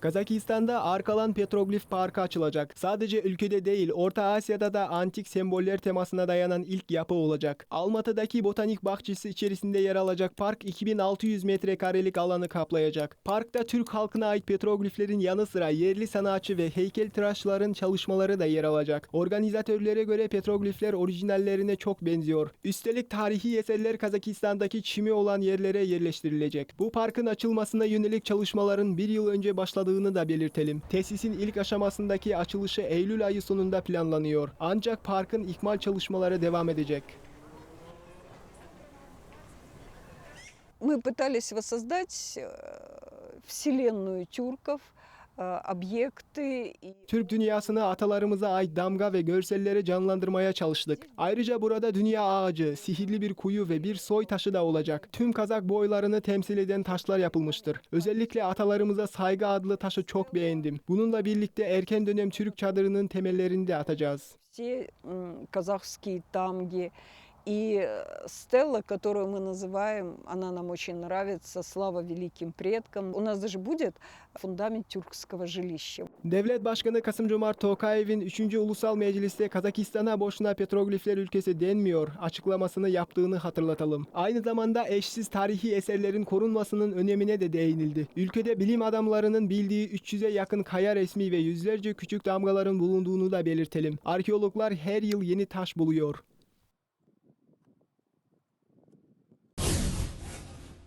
Kazakistan'da Arkalan Petroglif Parkı açılacak. Sadece ülkede değil, Orta Asya'da da antik semboller temasına dayanan ilk yapı olacak. Almatı'daki botanik bahçesi içerisinde yer alacak park 2600 metrekarelik alanı kaplayacak. Parkta Türk halkına ait petrogliflerin yanı sıra yerli sanatçı ve heykeltıraşların çalışmaları da yer alacak. Organizatörlere göre petroglifler orijinallerine çok benziyor. Üstelik tarihi eserler Kazakistan'daki çimi olan yerlere yerleştirilecek. Bu parkın açılmasına yönelik çalışmaların bir yıl önce başladığını da belirtelim. Tesisin ilk aşamasındaki açılışı Eylül ayı sonunda planlanıyor. Ancak parkın ikmal çalışmaları devam edecek. Мы пытались воссоздать э, вселенную тюрков, э, объекты и e, Türk dünyasına atalarımıza ait damga ve görselleri canlandırmaya çalıştık. Ayrıca burada dünya ağacı, sihirli bir kuyu ve bir soy taşı da olacak. Tüm Kazak boylarını temsil eden taşlar yapılmıştır. Özellikle atalarımıza saygı adlı taşı çok beğendim. Bununla birlikte erken dönem Türk çadırının temellerini de atacağız. Şey, ıı, Kazakski damgi И э, стелла, которую мы называем, она нам очень нравится, слава великим предкам. У нас даже будет фундамент тюркского жилища. Devlet Başkanı Kasım-Cumart Tokayev'in 3. Ulusal Meclis'te Kazakistan'a boşuna petroglifler ülkesi denmiyor açıklamasını yaptığını hatırlatalım. Aynı zamanda eşsiz tarihi eserlerin korunmasının önemine de değinildi. Ülkede bilim adamlarının bildiği 300'e yakın kaya resmi ve yüzlerce küçük damgaların bulunduğunu da belirtelim. Arkeologlar her yıl yeni taş buluyor.